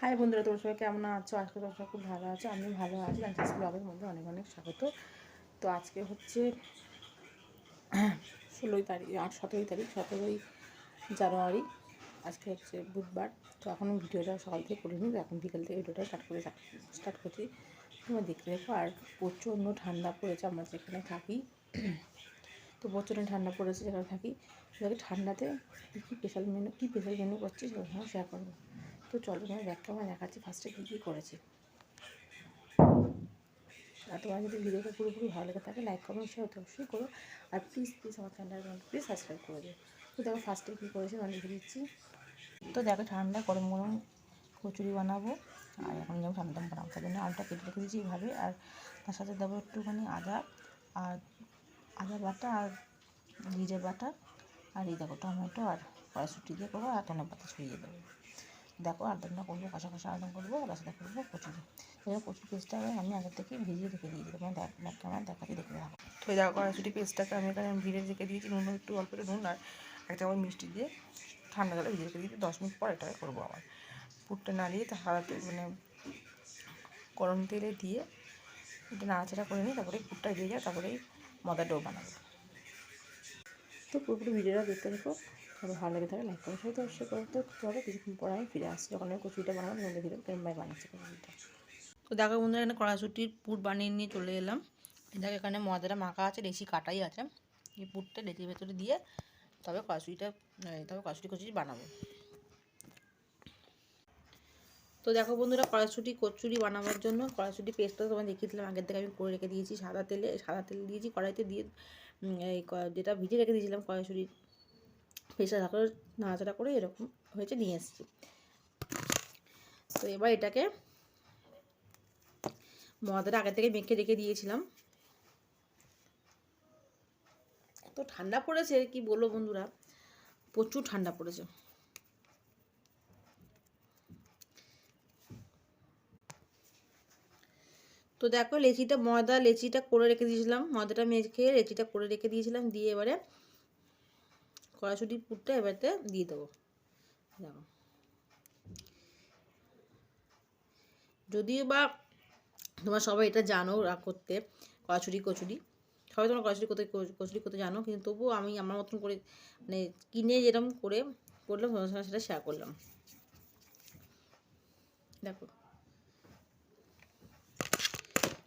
High বন্ধুরা, তোমার সবাই কেমন আছো? আজকে তোমার সবাই খুব ভালো আছো। আমি ভালো আছি। লাঞ্চাস ব্লগের মধ্যে অনেক অনেক স্বাগত। তো আজকে হচ্ছে ষোলোই তারিখ, আট, সতেরোই তারিখ, সতেরোই জানুয়ারি। আজকে হচ্ছে বুধবার। তো এখন ভিডিওটা সকাল থেকে করিনি, তো এখন বিকেল থেকে ভিডিওটা স্টার্ট করে স্টার্ট করছি। তোমরা দেখতে দেখো, আর প্রচণ্ড ঠান্ডা পড়েছে আমরা যেখানে থাকি। তো প্রচণ্ড ঠান্ডা পড়েছে যেখানে থাকি। সেটাকে ঠান্ডাতে কী স্পেশাল মেনু কী স্পেশাল মেনু করছি সেগুলো শেয়ার করব। তো চলো তোমার ব্যাগ ক্যামেরা দেখাচ্ছি ফার্স্টে কী কী করেছি। আর তোমার যদি ভিডিওটা পুরোপুরি ভালো লেগে থাকে লাইক কমেন্ট শেয়ার তো অবশ্যই করো। আর প্লিজ প্লিজ আমার চ্যানেলটা প্লিজ সাবস্ক্রাইব করে দিও। তো দেখো ফার্স্টে কী করেছি, আমি লিখে দিচ্ছি। তো দেখো ঠান্ডা গরম গরম কচুরি বানাবো। আর এখন যেমন ঠান্ডা বানাবো, তার জন্য আলুটা কেটে রেখে দিয়েছি এইভাবে। আর তার সাথে দেবো একটুখানি আদা, আর আদা বাটা আর জিরে বাটা। আর এই দেখো টমেটো আর কড়াইশুটি দিয়ে করব, আর ধনে পাতা ছড়িয়ে দেবো। দেখো আলদমটা করব কষা কষা আলদম করব আর সাথে করব কচুরি এবার কচুরি পেস্টটা আমি আগের থেকে ভিজিয়ে রেখে দিয়েছি তোমার ব্যাক ক্যামেরা দেখাতে দেখে রাখো তো দেখো কড়াইশুটি পেস্টটাকে আমি এখানে ভিজে রেখে দিয়েছি, নুন একটু অল্প একটু নুন আর একটা চামচ মিষ্টি দিয়ে ঠান্ডা জলে ভিজে রেখে দিয়েছি। দশ মিনিট পর এটাকে করব আবার। পুরটা নাড়িয়ে হাতে মানে গরম তেলে দিয়ে এটা নাড়াচাড়া করে নিই তারপরে পুরটা দিয়ে যায় তারপরে মদা ডো বানাবো। তো পুরোপুরি ভিডিওটা দেখতে দেখো তবে ভালো লেগে থাকে লাইক করে সাথে অবশ্যই করতে হবে কিছুক্ষণ পরে আমি ফিরে আসছি, যখন আমি কচুরিটা বানাবো তখন দেখে দেবো কেমন বানিয়েছি কচুরিটা। তো দেখো বন্ধুরা, এখানে কড়াশুটির পুর বানিয়ে নিয়ে চলে এলাম। দেখো এখানে ময়দাটা মাখা আছে লেচি কাটাই আছে। এই পুরটা লেচির ভেতরে দিয়ে তবে কড়াশুটিটা তবে কড়াশুটি কচুরি বানাবো। তো দেখো বন্ধুরা, কড়াইশুটি কচুরি বানাবার জন্য কড়াইশুটি পেস্টটা তোমার দেখিয়েছিলাম আগের থেকে আমি করে রেখে দিয়েছি। সাদা তেলে, সাদা তেল দিয়েছি, কড়াইতে দিয়ে যেটা ভিজে রেখে দিয়েছিলাম কড়াইশুটি পেস্টটা তারপরে নাড়াচাড়া করে এরকম হয়েছে, নিয়ে এসেছি। তো এবার এটাকে ময়দাটা আগে থেকে মেখে রেখে দিয়েছিলাম। তো ঠান্ডা পড়েছে, কি বলব বন্ধুরা? প্রচুর ঠান্ডা পড়েছে। তো দেখো লেচিটা ময়দা, লেচিটা করে রেখে দিয়েছিলাম। ময়দাটা মেখে লেচিটা করে রেখে দিয়েছিলাম, দিয়ে এবারে কড়াশুটির পুরটা এবারে দিয়ে দেবো। দেখো। যদিও বা তোমরা সবাই এটা জানো করতে কড়াছুরি কচুরি। সবাই তোমরা কড়াছুরি করতে, কচুরি করতে জানো, কিন্তু তবুও আমি আমার মতন করে মানে কিনে যেরকম করে করলাম তোমার সঙ্গে সেটা শেয়ার করলাম। দেখো।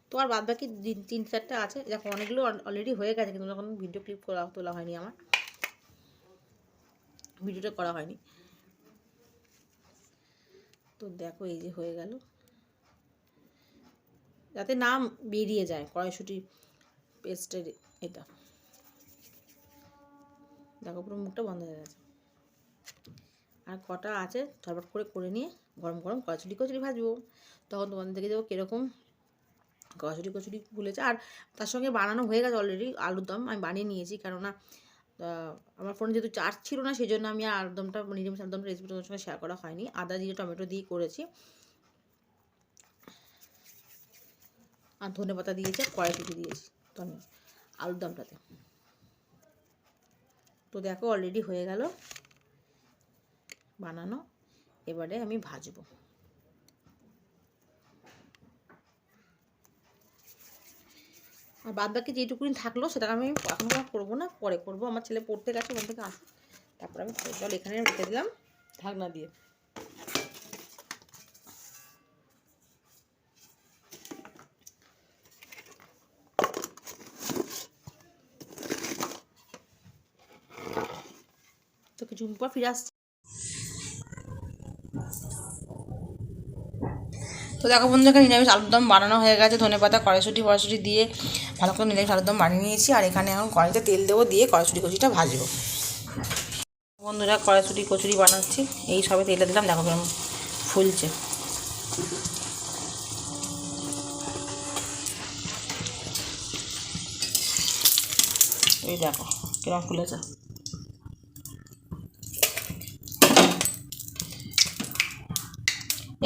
তো আর বাদ বাকি তিন চারটা আছে। দেখো, অনেকগুলো অলরেডি হয়ে গেছে, কিন্তু যখন ভিডিও ক্লিপ করা তোলা হয়নি আমার। ভিডিওটা করা হয়নি। তো দেখো এই যে হয়ে গেল। যাতে নাম বেরিয়ে যায় কড়াইশুটি পেস্টের এটা। দেখো পুরো মুখটা বন্ধ হয়ে গেছে। আর কটা আছে ঝটপট করে করে নিয়ে গরম গরম কড়াইশুটি কচুরি ভাজবো। তখন তোমাদের দেখে যাব কীরকম কচুরি কচুরি ফুলেছে। আর তার সঙ্গে বানানো হয়ে গেছে অলরেডি আলুর দম আমি বানিয়ে নিয়েছি কেননা আমার ফোনে যেহেতু চার্জ ছিল না সেই জন্য আমি আর আলুদমটা, নিরামিষ আলুদমটা রেসিপি তোমার সঙ্গে শেয়ার করা হয়নি। আদা জিরে টমেটো দিয়ে করেছি। আর ধনে পাতা দিয়েছি আর কড়াইশুটি দিয়েছি আলুর দমটাতে তো দেখো অলরেডি হয়ে গেল। বানানো। এবারে আমি ভাজবো। আর বাদ বাকি যেটুকুনি থাকল সেটা আমি এখন করব না, পরে করব। আমার ছেলে পড়তে গেছে ওখান থেকে আসুক। তারপর আমি জল এখানে রেখে দিলাম ঢাকনা দিয়ে। তো কিছু পর ফিরে আসছি। তো দেখো বন্ধু এখানে নিরামিষ আলুর দম বানানো হয়ে গেছে। ধনে পাতা, কড়াইশুটি ফড়াশুটি দিয়ে ভালো করে নিরামিষ আলুর দম বানিয়ে নিয়েছি। আর এখানে এখন কড়াইতে তেল দেবো দিয়ে কড়াইশুটি, কচুরিটা ভাজবো। বন্ধুরা, কড়াইশুটি, কচুরি বানাচ্ছি। এই সবে তেলে দিলাম, দেখো কেমন ফুলছে। এই দেখো কিরম ফুলেছে।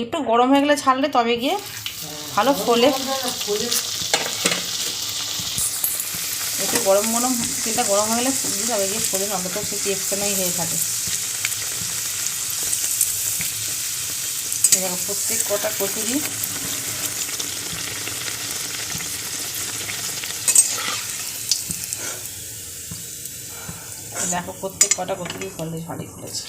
একটু গরম হয়ে গেলে ছাড়লে তবে গিয়ে ভালো ফোলে। একটু গরম গরম, তেলটা গরম হয়ে গেলে তবে গিয়ে ফোলে অন্তত সে টেস্টটাই হয়ে থাকে। এবার প্রত্যেক কটা কচুরি। দেখো প্রত্যেক কটা কচুরি ফলে ভালো ফুলেছে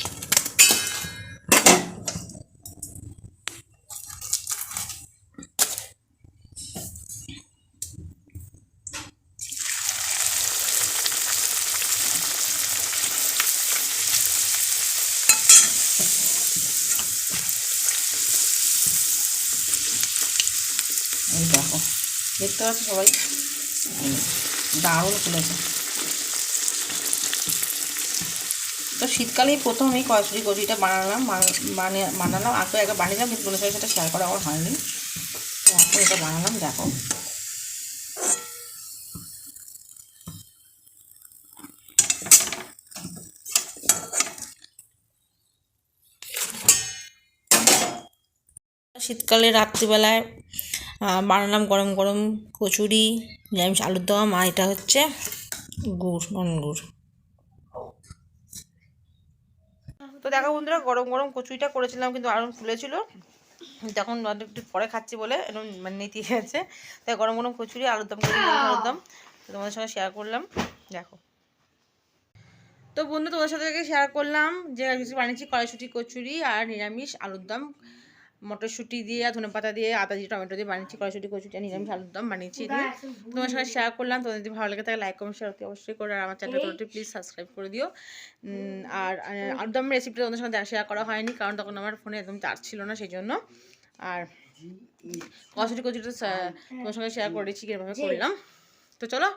এই দেখো দেখতে পাচ্ছ সবাই? দারুণ ফুলেছে তো শীতকালেই প্রথম এই কচুরি কচুরিটা বানালাম মানে বানালাম আগে একবার বানিয়েছিলাম, কিন্তু সেটা শেয়ার করা আমার হয়নি। তো এখন এটা বানালাম, দেখো। শীতকালে রাত্রিবেলায় বানালাম গরম গরম কচুরি, নিরামিষ আলুর দম, আর এটা হচ্ছে গুড়, নন গুড়। তো দেখো বন্ধুরা, গরম গরম কচুরিটা করেছিলাম, কিন্তু আরও ফুলেছিল। তখন একটু পরে খাচ্ছি বলে এরকম মানে নেতি গেছে। তাই গরম গরম কচুরি, আলুর দম আলুর দম তোমাদের সঙ্গে শেয়ার করলাম। দেখো। তো বন্ধু, তোমাদের সাথে শেয়ার করলাম যে বানিয়েছি কড়াইশুটি কচুরি আর নিরামিষ আলুর দম। মটরশুঁটি দিয়ে ধনে পাতা দিয়ে আদা দিয়ে টমেটো দিয়ে বানিয়েছি কড়াইশুটি কচুরি আর নিরামিষ আলুর দম বানিয়েছি দিয়ে তোমার সঙ্গে শেয়ার করলাম তোমাদের যদি ভালো লাগে তাহলে লাইক কমেন্ট শেয়ার অবশ্যই করে আর আমার চ্যানেলটা প্লিজ সাবস্ক্রাইব করে দিও। আর আলুর দম রেসিপিটা তোমাদের সঙ্গে শেয়ার করা হয়নি কারণ তখন আমার ফোনে একদম চার্জ ছিল না সেই জন্য আর কচুরি কচুরিটা সা- তোমার সঙ্গে শেয়ার করেছি কীভাবে করলাম। তো চলো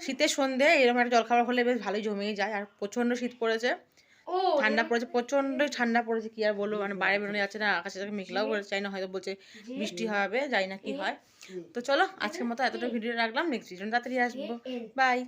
শীতের সন্ধে এরকম একটা জলখাবার হলে বেশ ভালোই জমেই যায় আর প্রচণ্ড শীত পড়েছে। ঠান্ডা পড়েছে প্রচন্ডই ঠান্ডা পড়েছে কি আর বলব? মানে বাইরে বেরোনো যাচ্ছে না আকাশে মেঘলাও করে চাই না হয়তো বলছে বৃষ্টি হবে যাই না কি হয়। তো চলো আজকের মতো এতটা ভিডিও রাখলাম নেক্সট ভিডিও তাড়াতাড়ি আসব। বাই